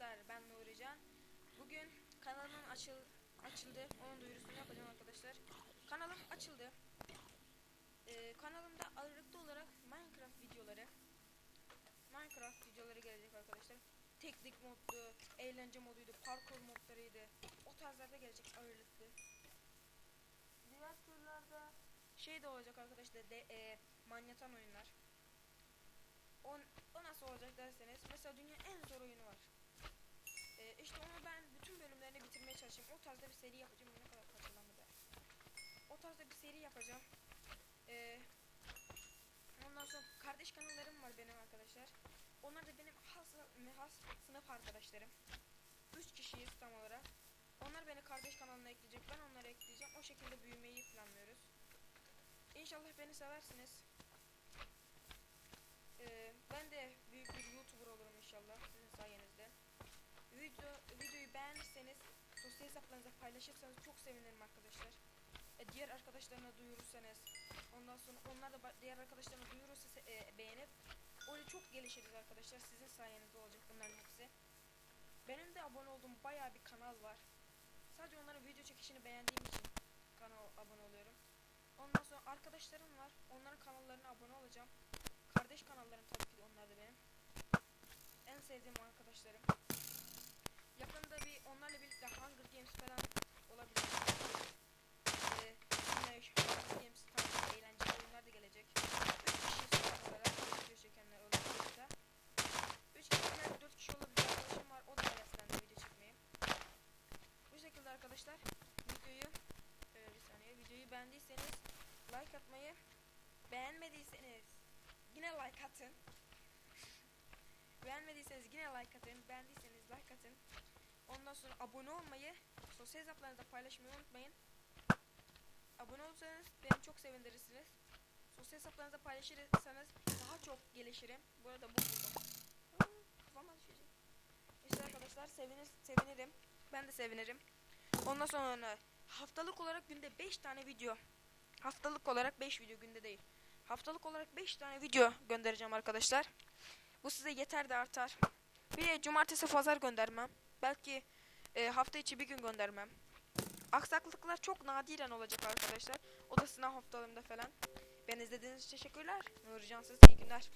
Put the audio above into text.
arkadaşlar ben Nurican. Bugün kanalımın açıl açıldı. Onun duyurusunu yapacağım arkadaşlar. Kanalım açıldı. Ee, kanalımda ağırlıklı olarak Minecraft videoları Minecraft videoları gelecek arkadaşlar. Teknik modlu, eğlence moduydu, parkur modlarıydı. O tarzlarda gelecek ağırlıklı. Diğer türlerde şey de olacak arkadaşlar de e, manyatan oyunlar. O, o nasıl olacak derseniz mesela dünyanın en zor işte onu ben bütün bölümlerini bitirmeye çalışacağım. O tarzda bir seri yapacağım. Ne kadar kaçırlandı. O tarzda bir seri yapacağım. Ee, ondan sonra kardeş kanallarım var benim arkadaşlar. Onlar da benim has, has sınıf arkadaşlarım. Üç kişiyiz tam olarak. Onlar beni kardeş kanalına ekleyecek. Ben onları ekleyeceğim. O şekilde büyümeyi planlıyoruz. İnşallah beni seversiniz. Ee, ben de büyük bir YouTuber olurum inşallah sizin sayenizde. Video, videoyu beğenirseniz sosyal hesaplarınıza paylaşırsanız çok sevinirim arkadaşlar. E, diğer arkadaşlarına duyurursanız ondan sonra onlar da diğer arkadaşlarına duyurursa e, beğenip öyle çok gelişiriz arkadaşlar. Sizin sayenizde olacak bunların hepsi. Benim de abone olduğum bayağı bir kanal var. Sadece onların video çekişini beğendiğim için kanala abone oluyorum. Ondan sonra arkadaşlarım var. Onların kanallarına abone olacağım. Kardeş kanallarım tabii ki de onlar da benim. En sevdiğim arkadaşlarım. Yakında bir onlarla birlikte Hunger Games falan olabilir. Ee, yine şu Hunger Games tarzı eğlenceli oyunlar da gelecek. Üç kişi son olarak video çekenler olabilirse. Üç kişi veya dört kişi olabilir arkadaşım var. O da heveslendi video çekmeye. Bu şekilde arkadaşlar videoyu ee, bir saniye videoyu beğendiyseniz like atmayı beğenmediyseniz yine like atın. Beğenmediyseniz yine like atın. Beğendiyseniz like atın. Ondan sonra abone olmayı, sosyal hesaplarınızda paylaşmayı unutmayın. Abone olursanız beni çok sevindirirsiniz. Sosyal hesaplarınızda paylaşırsanız daha çok gelişirim. Bu arada bu buldum. Kafama. İşte arkadaşlar sevinir, sevinirim. Ben de sevinirim. Ondan sonra haftalık olarak günde 5 tane video. Haftalık olarak 5 video günde değil. Haftalık olarak 5 tane video göndereceğim arkadaşlar. Bu size yeter de artar. Bir de cumartesi pazar göndermem. Belki e, hafta içi bir gün göndermem. Aksaklıklar çok nadiren olacak arkadaşlar. O da sınav haftalarında falan. Ben izlediğiniz için teşekkürler. Nurcan size iyi günler.